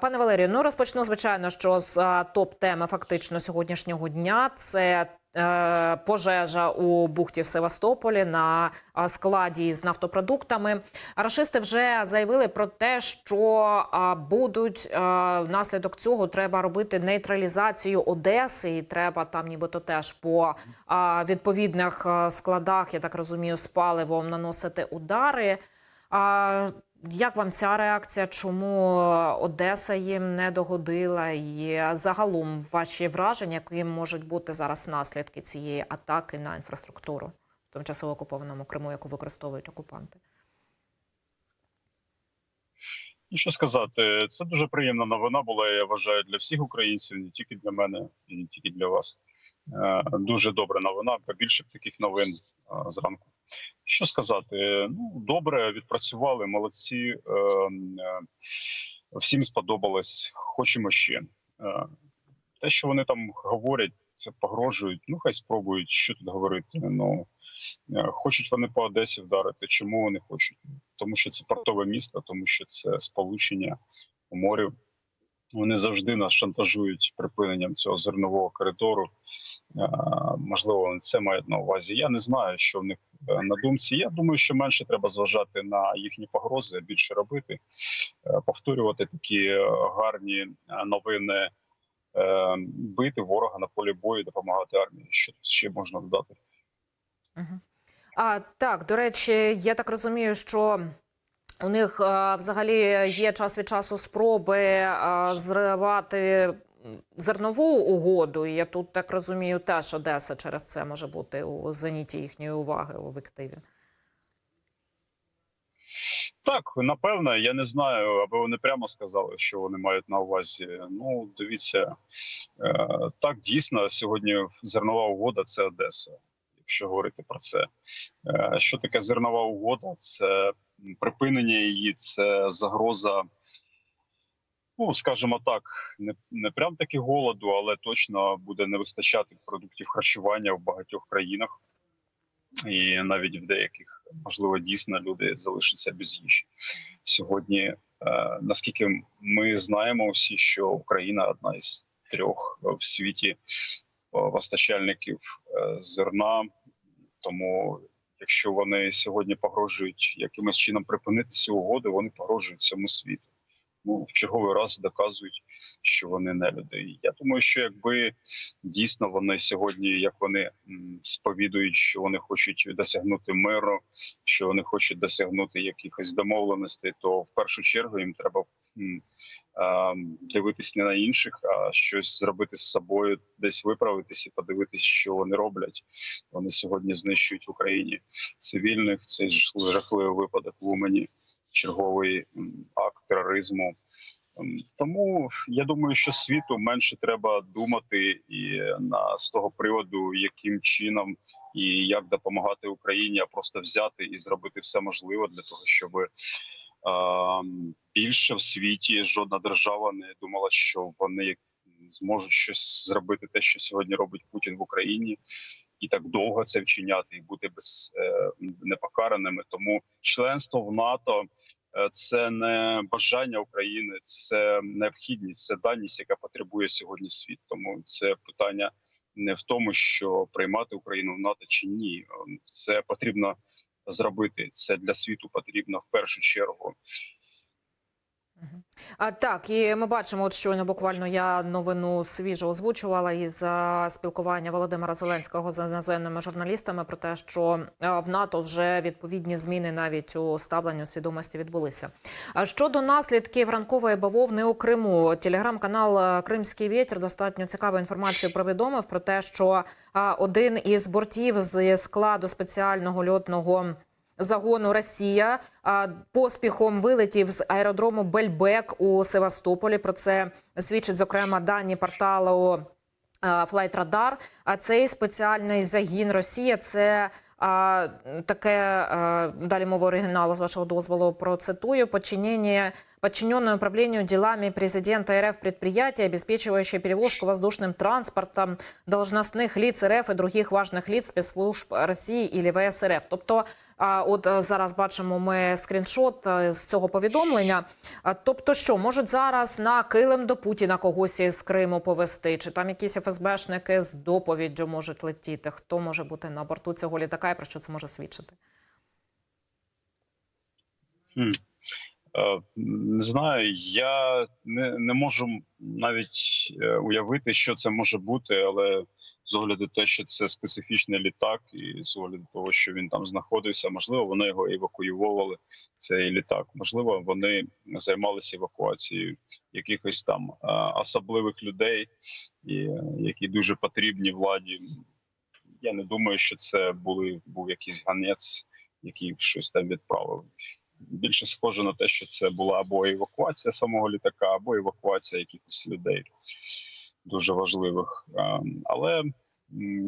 Пане Валерію, ну розпочну звичайно, що з топ-теми фактично сьогоднішнього дня це. е, Пожежа у бухті в Севастополі на складі з нафтопродуктами. Рашисти вже заявили про те, що будуть внаслідок цього треба робити нейтралізацію Одеси, і треба там, нібито теж по відповідних складах, я так розумію, з паливом наносити удари. Як вам ця реакція? Чому Одеса їм не догодила? І загалом ваші враження, які можуть бути зараз наслідки цієї атаки на інфраструктуру в тимчасово окупованому Криму, яку використовують окупанти? Ну, що сказати, це дуже приємна новина була. Я вважаю для всіх українців, не тільки для мене і не тільки для вас. Е, Дуже добра новина. Побільше б таких новин е, зранку. Що сказати? Ну добре, відпрацювали, молодці. Е, Всім сподобалось. Хочемо ще. Те, що вони там говорять, погрожують. Ну хай спробують, що тут говорити. Ну е, хочуть вони по Одесі вдарити. Чому вони хочуть? Тому що це портове місто, тому що це сполучення у морі. Вони завжди нас шантажують припиненням цього зернового коридору. Е, Можливо, вони це мають на увазі. Я не знаю, що в них е, на думці. Я думаю, що менше треба зважати на їхні погрози, більше робити, повторювати такі гарні новини, бити ворога на полі бою, допомагати армії. Що ще можна додати? А так, до речі, я так розумію, що у них а, взагалі є час від часу спроби а, зривати зернову угоду. І я тут так розумію, теж Одеса через це може бути у зеніті їхньої уваги в об'єктиві. Так, напевно, я не знаю, аби вони прямо сказали, що вони мають на увазі. Ну, дивіться, е, так дійсно сьогодні зернова угода це Одеса. Якщо говорити про це, Е, що таке зернова угода? Це припинення її, це загроза. Ну, скажімо так, не, не прям таки голоду, але точно буде не вистачати продуктів харчування в багатьох країнах, і навіть в деяких можливо дійсно люди залишаться без їжі сьогодні. Е, наскільки ми знаємо всі, що Україна одна із трьох в світі е, постачальників е, зерна. Тому, якщо вони сьогодні погрожують якимось чином припинити цю угоду, вони погрожують всьому світу. Ну, в черговий раз доказують, що вони не люди. Я думаю, що якби дійсно вони сьогодні, як вони сповідують, що вони хочуть досягнути миру, що вони хочуть досягнути якихось домовленостей, то в першу чергу їм треба дивитись не на інших, а щось зробити з собою, десь виправитись і подивитись, що вони роблять. Вони сьогодні знищують в Україні цивільних. Цей ж- жахливий випадок в Умані, черговий акт тероризму. Тому я думаю, що світу менше треба думати і на з того приводу, яким чином і як допомагати Україні, а просто взяти і зробити все можливе для того, щоб більше в світі жодна держава не думала, що вони зможуть щось зробити, те, що сьогодні робить Путін в Україні, і так довго це вчиняти, і бути без е, непокараними. Тому членство в НАТО. е, Це не бажання України, це необхідність, це даність, яка потребує сьогодні світ. Тому це питання не в тому, що приймати Україну в НАТО чи ні. Це потрібно зробити. Це для світу потрібно в першу чергу. А так, і ми бачимо, от щойно буквально я новину свіжо озвучувала із спілкування Володимира Зеленського з іноземними журналістами про те, що в НАТО вже відповідні зміни навіть у ставленню свідомості відбулися. А щодо наслідків ранкової бавовни у Криму, телеграм-канал Кримський вітер достатньо цікаву інформацію повідомив про те, що один із бортів з складу спеціального льотного загону Росія а, поспіхом вилетів з аеродрому Бельбек у Севастополі. Про це свідчить зокрема дані порталу Флайтрадар. А цей спеціальний загін Росія це А, таке а, далі мова оригіналу з вашого дозволу процитую. Подчинение, подчиненное управлению делами президента РФ предприятия, обеспечивающее перевозку воздушным транспортом должностных лиц РФ и других важных лиц спецслужб Росії і ВС РФ. Тобто, а, от е, зараз бачимо ми скріншот е, з цього повідомлення. Тобто, що можуть зараз на килим до Путіна когось із Криму повести, чи там якісь ФСБшники з доповіддю можуть летіти? Хто може бути на борту цього літака і про що це може свідчити? Е, Не знаю, я не, не можу навіть уявити, що це може бути, але з огляду те, що це специфічний літак, і з огляду того, що він там знаходився, можливо, вони його евакуювали. Цей літак. Можливо, вони займалися евакуацією якихось там особливих людей, які дуже потрібні владі. Я не думаю, що це були був якийсь ганець, який щось там відправив більше схоже на те, що це була або евакуація самого літака, або евакуація якихось людей дуже важливих. Ем, Але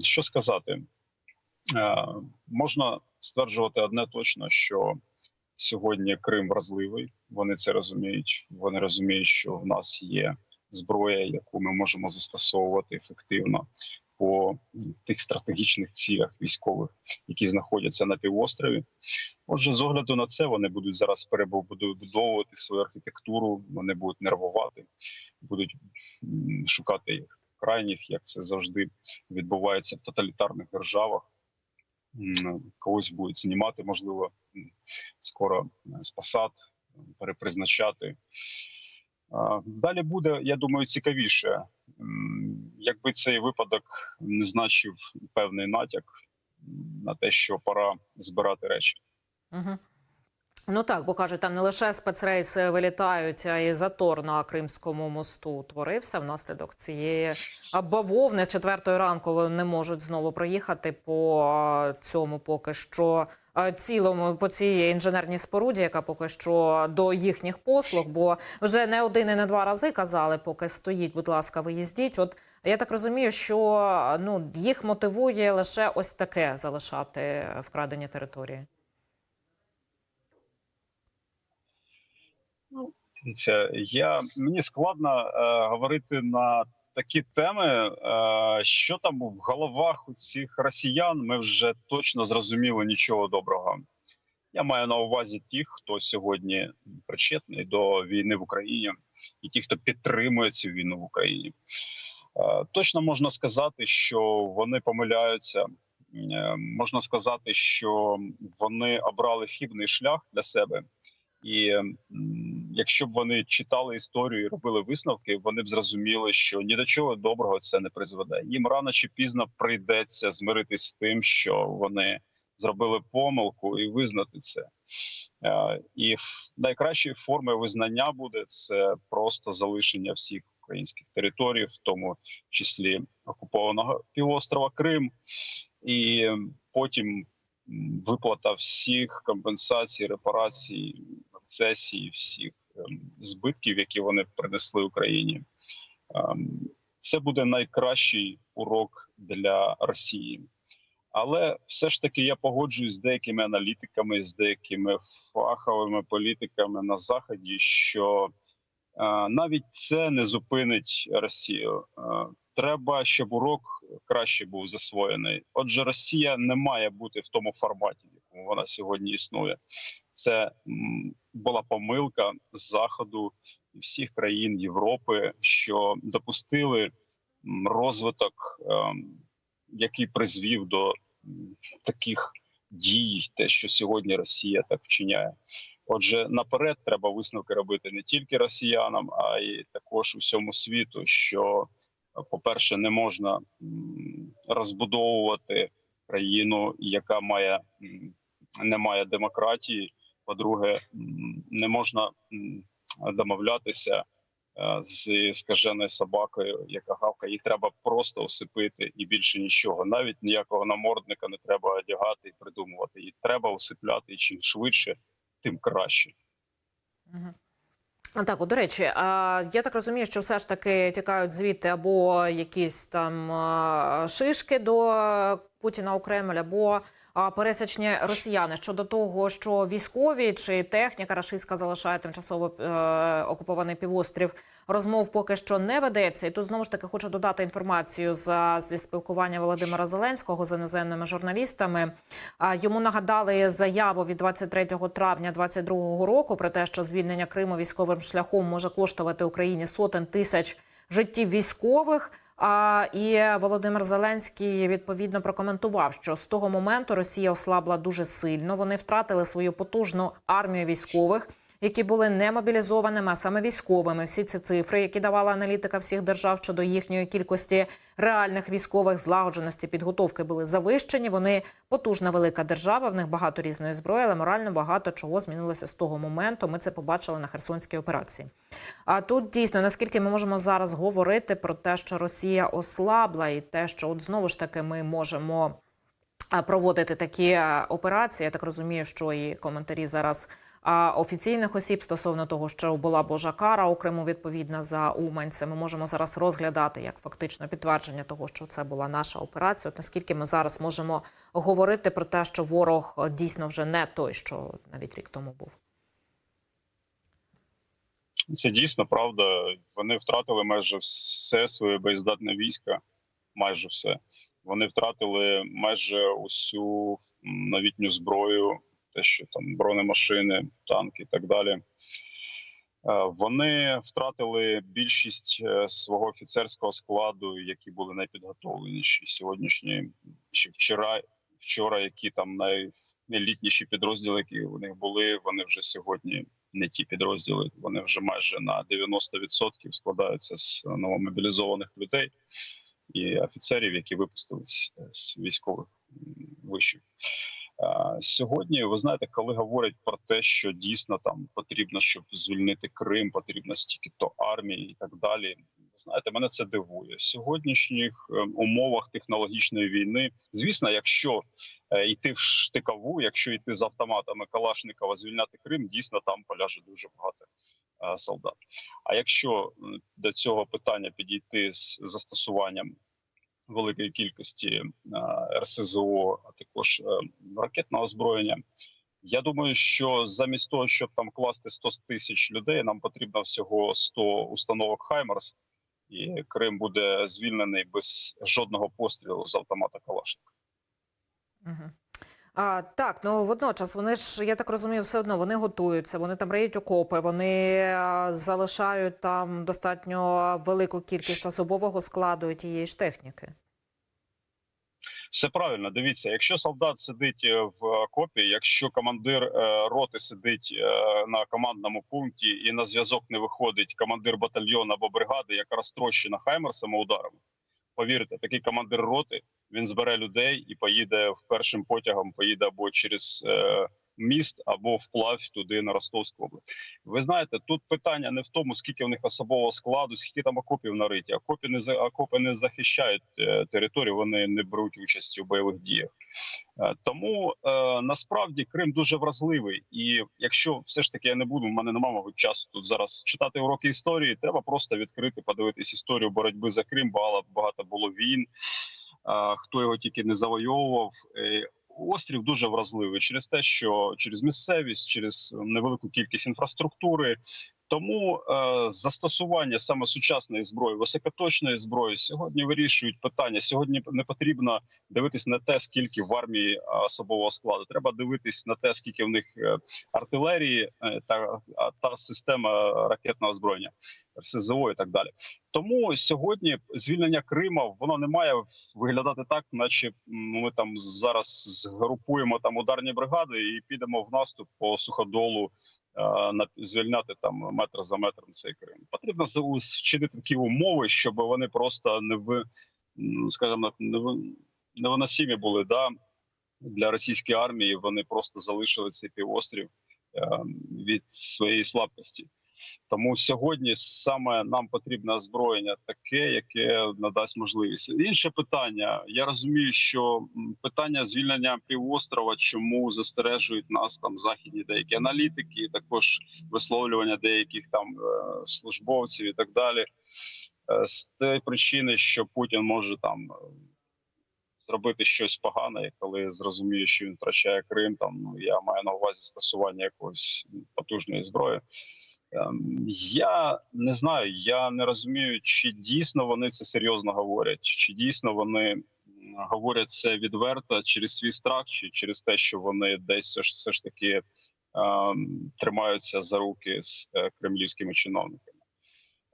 що сказати, Е, можна стверджувати одне точно, що сьогодні Крим вразливий. Вони це розуміють. Вони розуміють, що в нас є зброя, яку ми можемо застосовувати ефективно по тих стратегічних цілях військових, які знаходяться на півострові. Отже, з огляду на це вони будуть зараз перебудовувати свою архітектуру. Вони будуть нервувати, будуть шукати крайніх, як це завжди відбувається в тоталітарних державах. Когось будуть знімати, можливо, скоро з посад, перепризначати. Далі буде, я думаю, цікавіше. Якби цей випадок не значив певний натяк на те, що пора збирати речі. Угу. Ну так, бо кажуть, там не лише спецрейси вилітають, а й затор на Кримському мосту утворився внаслідок цієї бавовни. З четвертої ранку вони не можуть знову проїхати по цьому поки що цілому по цій інженерній споруді, яка поки що до їхніх послуг, бо вже не один і не два рази казали, поки стоїть, будь ласка, виїздіть. От я так розумію, що ну їх мотивує лише ось таке залишати вкрадені території. Я мені складно е, говорити на такі теми, е, що там в головах у цих росіян. Ми вже точно зрозуміли нічого доброго. Я маю на увазі тих, хто сьогодні причетний до війни в Україні, і ті, хто підтримує цю війну в Україні. Е, точно можна сказати, що вони помиляються. Е, можна сказати, що вони обрали хибний шлях для себе. І якщо б вони читали історію і робили висновки, вони б зрозуміли, що ні до чого доброго це не призведе. Їм рано чи пізно прийдеться змиритись з тим, що вони зробили помилку, і визнати це. Е, І найкращою формою визнання буде це просто залишення всіх українських територій, в тому числі окупованого півострова Крим, і потім виплата всіх компенсацій, репарацій, рецесії, всіх збитків, які вони принесли Україні. Ем, Це буде найкращий урок для Росії. Але все ж таки я погоджуюсь з деякими аналітиками, з деякими фаховими політиками на заході, що е, навіть це не зупинить Росію. Е, треба, щоб урок краще був засвоєний. Отже, Росія не має бути в тому форматі, в вона сьогодні існує. Це була помилка заходу всіх країн Європи, що допустили розвиток, ем, який призвів до таких дій, те, що сьогодні Росія так вчиняє. Отже, наперед треба висновки робити не тільки росіянам, а й також усьому світу. Що, по-перше, не можна розбудовувати країну, яка має м, не має демократії. По-друге, не можна домовлятися е, з скаженою собакою, яка гавка. Її треба просто осипити і більше нічого. Навіть ніякого намордника не треба одягати і придумувати. Її треба осипляти і чим швидше, тим краще. Мгм. Так, до речі, я так розумію, що все ж таки тікають звідти або якісь там шишки до Путіна у Кремль або пересічні росіяни щодо того, що військові чи техніка рашистська залишає тимчасово е, окупований півострів. Розмов поки що не ведеться. І тут знову ж таки хочу додати інформацію за зі спілкування Володимира Зеленського з іноземними журналістами. Йому нагадали заяву від 23 травня 2022 року про те, що звільнення Криму військовим шляхом може коштувати Україні сотень тисяч життів військових. А і Володимир Зеленський відповідно прокоментував, що з того моменту Росія ослабла дуже сильно. Вони втратили свою потужну армію військових, які були не мобілізованими, а саме військовими. Всі ці цифри, які давала аналітика всіх держав щодо їхньої кількості реальних військових злагодженості підготовки, були завищені. Вони потужна велика держава. В них багато різної зброї, але морально багато чого змінилося з того моменту. Ми це побачили на Херсонській операції. А тут дійсно наскільки ми можемо зараз говорити про те, що Росія ослабла, і те, що от знову ж таки ми можемо проводити такі операції. Я так розумію, що і коментарі зараз офіційних осіб стосовно того, що була Божа кара у Криму відповідна за Умань. Це ми можемо зараз розглядати як фактично підтвердження того, що це була наша операція. От наскільки ми зараз можемо говорити про те, що ворог дійсно вже не той, що навіть рік тому був. Це дійсно правда. Вони втратили майже все своє боєздатне військо, майже все. Вони втратили майже усю новітню зброю, те, що там бронемашини, танки і так далі. Е, Вони втратили більшість е, свого офіцерського складу, які були найпідготовленіші сьогоднішні чи вчора, вчора, які там найелітніші підрозділи, які у них були, вони вже сьогодні не ті підрозділи. Вони вже майже на 90% складаються з новомобілізованих людей і офіцерів, які випустились е, з військових вишів. Е, Сьогодні ви знаєте, коли говорять про те, що дійсно там потрібно, щоб звільнити Крим, потрібно стільки то армії і так далі. Знаєте, мене це дивує в сьогоднішніх е, умовах технологічної війни. Звісно, якщо е, йти в штикову, якщо йти з автоматами Калашникова, звільняти Крим, дійсно там поляже дуже багато солдат. А якщо до цього питання підійти з застосуванням великої кількості е, РСЗО, а також е, ракетного озброєння. Я думаю, що замість того, щоб там класти 100 тисяч людей, нам потрібно всього 100 установок Хаймерс, і Крим буде звільнений без жодного пострілу з автомата Калашника. Угу. А, так, ну водночас вони ж, я так розумію, все одно вони готуються, вони там риють окопи, вони залишають там достатньо велику кількість особового складу і тієї ж техніки. Все правильно. Дивіться, якщо солдат сидить е, в окопі, якщо командир е, роти сидить е, на командному пункті і на зв'язок не виходить командир батальйону або бригади, яка розтрощена хаймерсами ударами. Повірте, такий командир роти він збере людей і поїде в першим потягом, поїде або через е, міст, або вплавь туди на Ростовську область. Ви знаєте, тут питання не в тому, скільки в них особового складу, скільки там окопів нариті. Окопи не окопи не захищають е, територію, вони не беруть участі у бойових діях. Е, Тому е, насправді Крим дуже вразливий, і якщо все ж таки я не буду, в мене немає мабуть часу тут зараз читати уроки історії. Треба просто відкрити, подивитись історію боротьби за Крим. Багато багато було війн. Хто його тільки не завойовував. Острів дуже вразливий через те, що через місцевість, через невелику кількість інфраструктури. Тому е, застосування саме сучасної зброї, високоточної зброї сьогодні вирішують питання. Сьогодні не потрібно дивитись на те, скільки в армії особового складу. Треба дивитись на те, скільки в них е, артилерії е, та, та система ракетного озброєння, СЗО і так далі. Тому сьогодні звільнення Крима воно не має виглядати так, наче ми там зараз згрупуємо там ударні бригади і підемо в наступ по суходолу. Е, звільняти там метр за метром цей Крим потрібно вчинити такі умови, щоб вони просто не в скажімо, невиносимі були да для російської армії. Вони просто залишили цей півострів е, від своєї слабкості. Тому сьогодні саме нам потрібне озброєння таке, яке надасть можливість. Інше питання. Я розумію, що питання звільнення півострова, чому застережують нас там західні деякі аналітики, також висловлювання деяких там е, службовців і так далі. Е, З тієї причини, що Путін може там е, зробити щось погане, коли зрозуміє, що він втрачає Крим. Там ну я маю на увазі стосування якоїсь потужної зброї. Ем, Я не знаю, я не розумію, чи дійсно вони це серйозно говорять, чи дійсно вони говорять це відверто через свій страх, чи через те, що вони десь все ж, таки ем, тримаються за руки з е, кремлівськими чиновниками.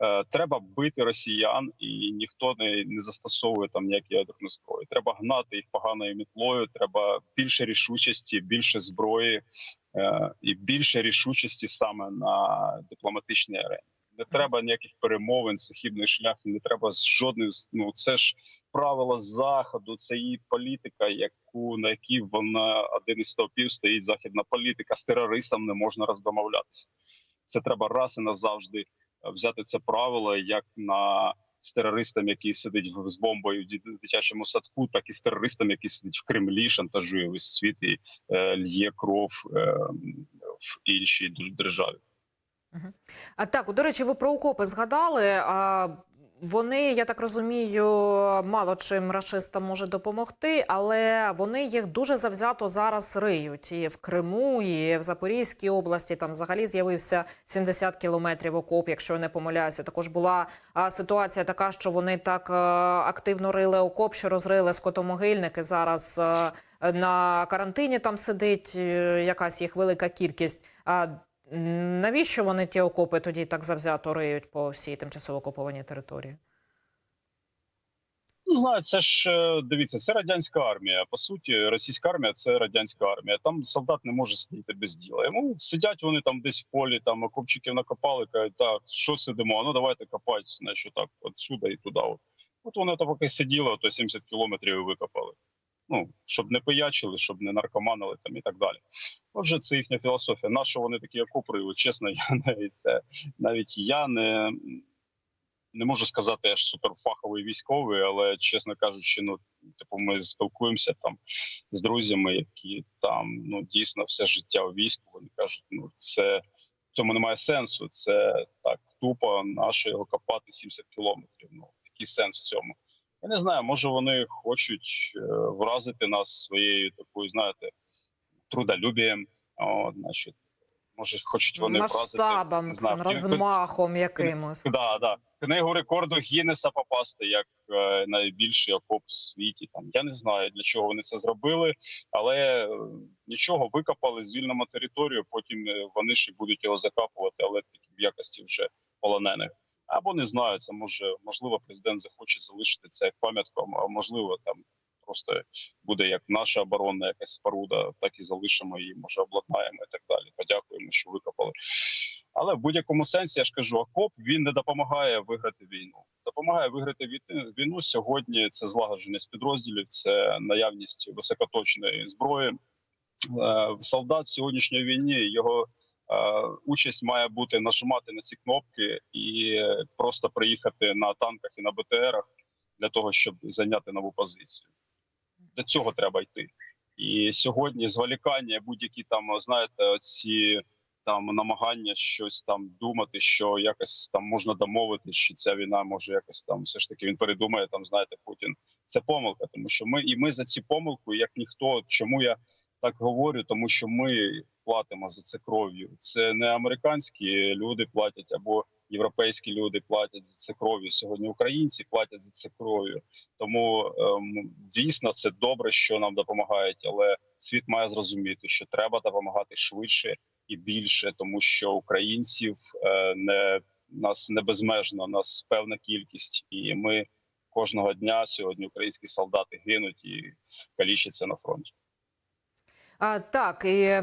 Е, Треба бити росіян, і ніхто не, не застосовує там ніякі ядерні зброї. Треба гнати їх поганою мітлою. Треба більше рішучості, більше зброї і більше рішучості саме на дипломатичній арені. Не треба ніяких перемовин, це хібний шлях. Не треба з жодної ну це ж правила заходу. Це її політика, яку на якій вона один із стовпів стоїть західна політика. З терористом не можна роздомовлятися. Це треба раз і назавжди е, взяти це правило як на з терористом, який сидить з бомбою в дитячому садку, так і з терористом, який сидить в Кремлі, шантажує весь світ і е, л'є кров е, в іншій державі. А так, до речі, ви про окопи згадали. А вони, я так розумію, мало чим рашистам може допомогти, але вони їх дуже завзято зараз риють і в Криму, і в Запорізькій області. Там взагалі з'явився 70 кілометрів окоп, якщо я не помиляюся. Також була ситуація така, що вони так активно рили окоп, що розрили скотомогильники. Зараз на карантині там сидить е, якась їх велика кількість. Навіщо вони ті окопи тоді так завзято риють по всій тимчасово окупованій території? Ну, знаю, це ж е, дивіться, це радянська армія. По суті, російська армія це радянська армія. Там солдат не може сидіти без діла. Йому сидять вони там десь в полі, там окопчиків накопали, кажуть, так, що сидимо? Ну давайте копати, значить, так, от сюди і туди. От, от вони там поки сиділи, то 70 кілометрів і викопали. Ну, щоб не пиячили, щоб не наркоманили там і так далі. Отже, це їхня філософія. На що вони такі окопи риють? Чесно, я навіть це навіть я не не можу сказати, я ж суперфаховий військовий, але чесно кажучи, ну типу, ми спілкуємося там з друзями, які там ну дійсно все життя у війську. Вони кажуть, ну це в цьому немає сенсу. Це так тупо наше його копати 70 кілометрів. Ну який сенс в цьому? Я не знаю, може вони хочуть е, вразити нас своєю такою, знаєте, трудолюбієм. О, значить, може, хочуть вони вразити Масштабом, знаю, цим розмахом якимось. Да, да. Книгу рекорду Гіннеса попасти як е, найбільший окоп в світі. Там я не знаю для чого вони це зробили, але е, нічого викопали, звільнимо територію. Потім е, вони ще будуть його закапувати, але в якості вже полонених. Або не знаю, це може можливо президент захоче залишити це як пам'ятку, а можливо там просто буде як наша оборонна якась споруда, так і залишимо її, може обладнаємо і так далі. Подякуємо, що викопали. Але в будь-якому сенсі я ж кажу, окоп він не допомагає виграти війну. Допомагає виграти війну сьогодні. Це злагодженість підрозділів, це наявність високоточної зброї. Е, Солдат в сьогоднішній війні його участь має бути нажимати на ці кнопки і е, просто приїхати на танках і на БТРах для того, щоб зайняти нову позицію. До цього треба йти. І сьогодні зволікання, будь-які там знаєте, ці там намагання щось там думати, що якось там можна домовитися, що ця війна може якось там все ж таки він передумає. Там знаєте, Путін це помилка, тому що ми і ми за ці помилку, як ніхто. Чому я так говорю? Тому що ми платимо за це кров'ю. Це не американські люди платять або європейські люди платять за це кров'ю. Сьогодні українці платять за це кров'ю. Тому ем, дійсно це добре, що нам допомагають, але світ має зрозуміти, що треба допомагати швидше і більше, тому що українців е, не нас не безмежно, нас певна кількість, і ми кожного дня сьогодні українські солдати гинуть і калічаться на фронті. Так, і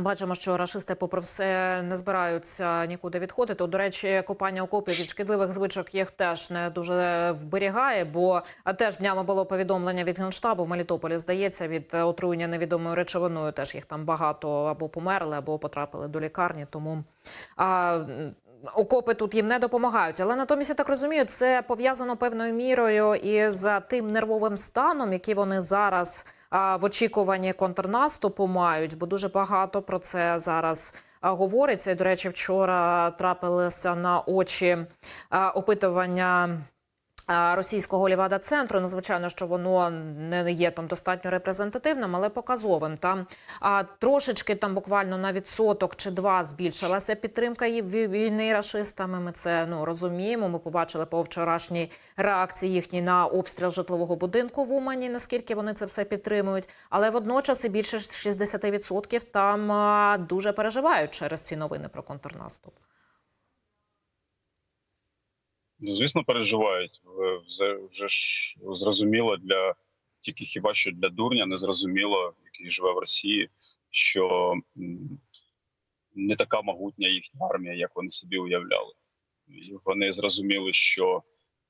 бачимо, що рашисти, попри все, не збираються нікуди відходити. До речі, копання окопів від шкідливих звичок їх теж не дуже вберігає, бо теж днями було повідомлення від Генштабу в Мелітополі, здається, від отруєння невідомою речовиною. Теж їх там багато або померли, або потрапили до лікарні. Тому а, окопи тут їм не допомагають. Але натомість я так розумію, це пов'язано певною мірою із тим нервовим станом, який вони зараз в очікуванні контрнаступу мають, бо дуже багато про це зараз говориться. І, до речі, вчора трапилися на очі опитування російського лівада центру. Незвичайно, що воно не є там достатньо репрезентативним, але показовим. Там а, трошечки там буквально на відсоток чи два збільшилася підтримка війни рашистами. Ми це ну розуміємо. Ми побачили по вчорашній реакції їхній на обстріл житлового будинку в Умані. Наскільки вони це все підтримують, але водночас і більше 60% там а, дуже переживають через ці новини про контрнаступ. Звісно, переживають. Вже, вже ж зрозуміло для тільки хіба що для дурня не зрозуміло, який живе в Росії, що не така могутня їхня армія, як вони собі уявляли. Вони зрозуміли, що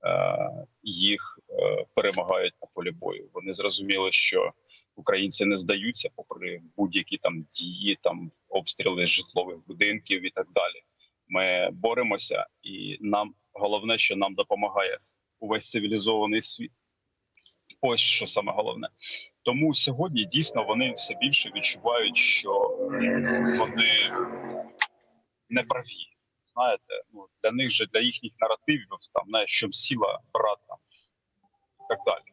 е, їх е, перемагають на полі бою. Вони зрозуміли, що українці не здаються, попри будь-які там дії, там обстріли житлових будинків і так далі. Ми боремося, і нам головне, що нам допомагає увесь цивілізований світ. Ось що саме головне. Тому сьогодні дійсно вони все більше відчувають, що вони не праві. Знаєте, ну для них же для їхніх наративів там знаєш, що сіла брат там так далі.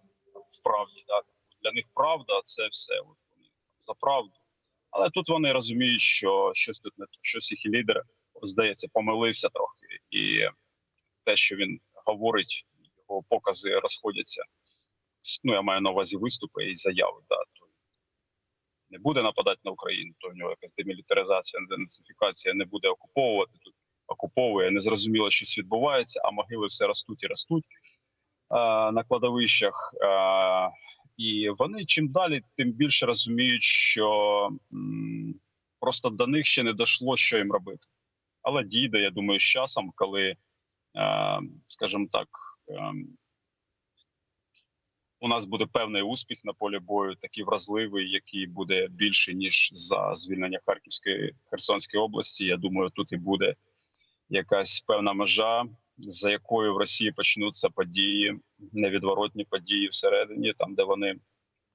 Вправді, да. для них правда це все. От за правду. Але тут вони розуміють, що щось тут не щось їх лідер здається, помилився трохи, і те, що він говорить, його покази розходяться. Ну, я маю на увазі виступи і заяви. Да, то не буде нападати на Україну, то в нього якась демілітаризація, денацифікація не буде окуповувати тут. Окуповує, незрозуміло, щось відбувається, а могили все ростуть і ростуть а, на кладовищах. А, і вони чим далі, тим більше розуміють, що м, просто до них ще не дійшло, що їм робити. Але дійде, я думаю, з часом, коли, скажімо так, е, у нас буде певний успіх на полі бою, такий вразливий, який буде більший ніж за звільнення Харківської Херсонської області. Я думаю, тут і буде якась певна межа, за якою в Росії почнуться події, невідворотні події всередині, там де вони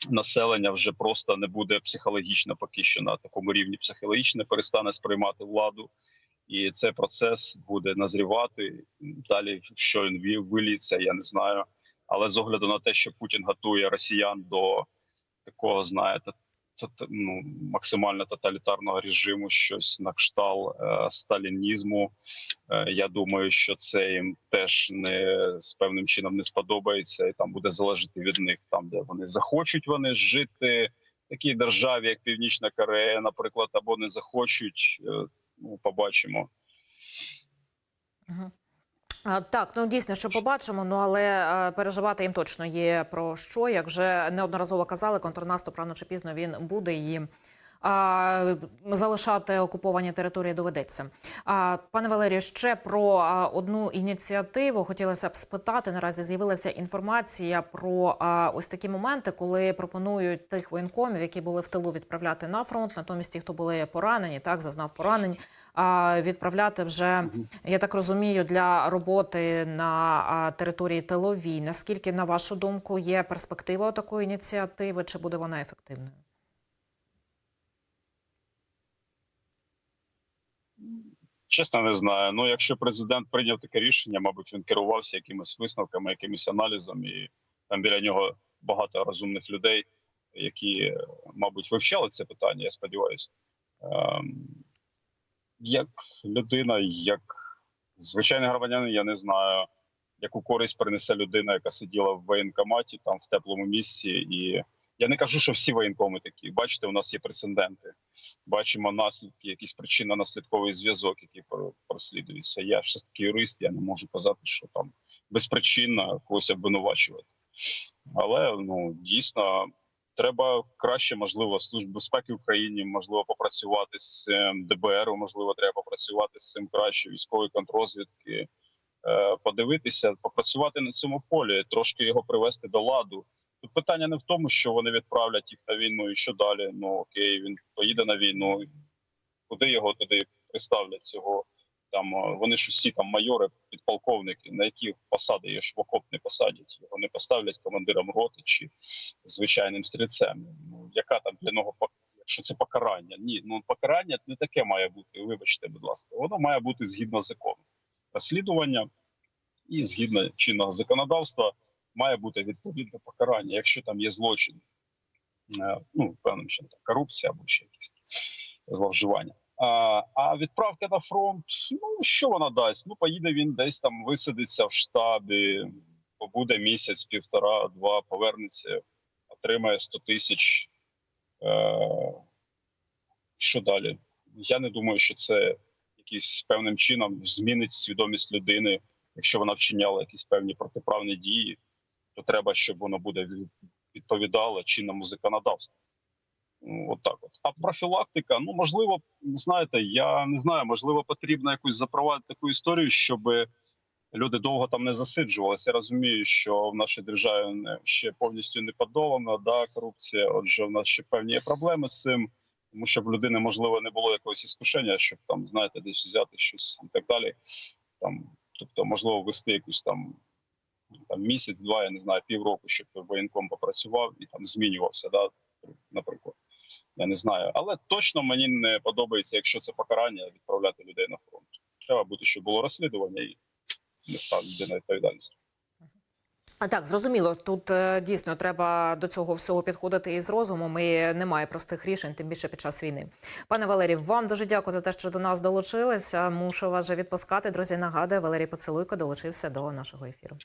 населення вже просто не буде психологічно поки що на такому рівні психологічно перестане сприймати владу. І цей процес буде назрівати далі. Що він ві- виліться, я не знаю. Але з огляду на те, що Путін готує росіян до такого, знаєте, ну, максимально тоталітарного режиму, щось на кшталт е, сталінізму. Е, я думаю, що це їм теж не з певним чином не сподобається, і там буде залежати від них, там де вони захочуть вони жити в такій державі, як Північна Корея, наприклад, або не захочуть. е, Ну, побачимо. Мгм. А, Так, ну дійсно, що побачимо. Ну але е, переживати їм точно є про що. Як вже неодноразово казали, контрнаступ рано чи пізно він буде і. Залишати окуповані території доведеться. А, пане Валерію, ще про одну ініціативу хотілося б спитати. Наразі з'явилася інформація про ось такі моменти, коли пропонують тих воєнкомів, які були в тилу, відправляти на фронт. Натомість ті, хто були поранені, так зазнав поранень, відправляти вже я так розумію, для роботи на території тиловій. Наскільки, на вашу думку, є перспектива такої ініціативи? Чи буде вона ефективною? Чесно, не знаю. Ну, якщо президент прийняв таке рішення, мабуть, він керувався якимись висновками, якимось аналізом, і там біля нього багато розумних людей, які, е, мабуть, вивчали це питання. Я сподіваюся. Ем, як людина, як звичайний громадянин, я не знаю, яку користь принесе людина, яка сиділа в воєнкоматі там в теплому місці. І я не кажу, що всі воєнкоми такі. Бачите, у нас є прецеденти бачимо наслідки, якийсь причинно-наслідковий зв'язок, який про- прослідується. Я ж таки юрист, я не можу казати, що там безпричинно когось обвинувачувати. Але ну дійсно треба краще, можливо, служб безпеки України, можливо, попрацювати з ДБР, можливо, треба попрацювати з цим краще військової контрозвідки. е, Подивитися, попрацювати на цьому полі, трошки його привести до ладу. Питання не в тому, що вони відправлять їх на війну, і що далі. Ну окей, він поїде на війну. Куди його туди приставлять цього? Там е, вони ж усі там майори, підполковники, на які посади є ж в окоп не посадять. Його не поставлять командиром роти чи звичайним стрільцем. Ну яка там для нього якщо це покарання? Ні, ну покарання не таке має бути. Вибачте, будь ласка, воно має бути згідно закону. Розслідування і згідно чинного законодавства має бути відповідне покарання, якщо там є злочин, е, ну певним чином корупція або ще якісь зловживання. А, а відправка на фронт, ну що вона дасть? Ну поїде він десь там, висадиться в штабі, побуде місяць, півтора, два, повернеться, отримає 100 тисяч. Е, що далі? Я не думаю, що це якийсь певним чином змінить свідомість людини. Якщо вона вчиняла якісь певні протиправні дії, то треба, щоб воно буде від- відповідало чинному законодавству. Ну, От так от. А профілактика, ну можливо, знаєте, я не знаю, можливо, потрібно якусь запровадити таку історію, щоб люди довго там не засиджувалися. Я розумію, що в нашій державі ще повністю не подолана да, корупція. Отже, в нас ще певні є проблеми з цим, тому що в людини можливо не було якогось іскушення, щоб там знаєте, десь взяти щось і так далі. Там, тобто, можливо, вести якусь там. Там місяць-два, я не знаю, півроку, щоб воєнком попрацював і там змінювався, да, наприклад. Я не знаю, але точно мені не подобається, якщо це покарання відправляти людей на фронт. Треба бути, щоб було розслідування і нести людина відповідальність. Так, зрозуміло, тут е, дійсно треба до цього всього підходити із розумом, і немає простих рішень, тим більше під час війни. Пане Валерій, вам дуже дякую за те, що до нас долучилися. Мушу вас вже відпускати. Друзі, нагадую, Валерій Поцелуйко долучився до нашого ефіру.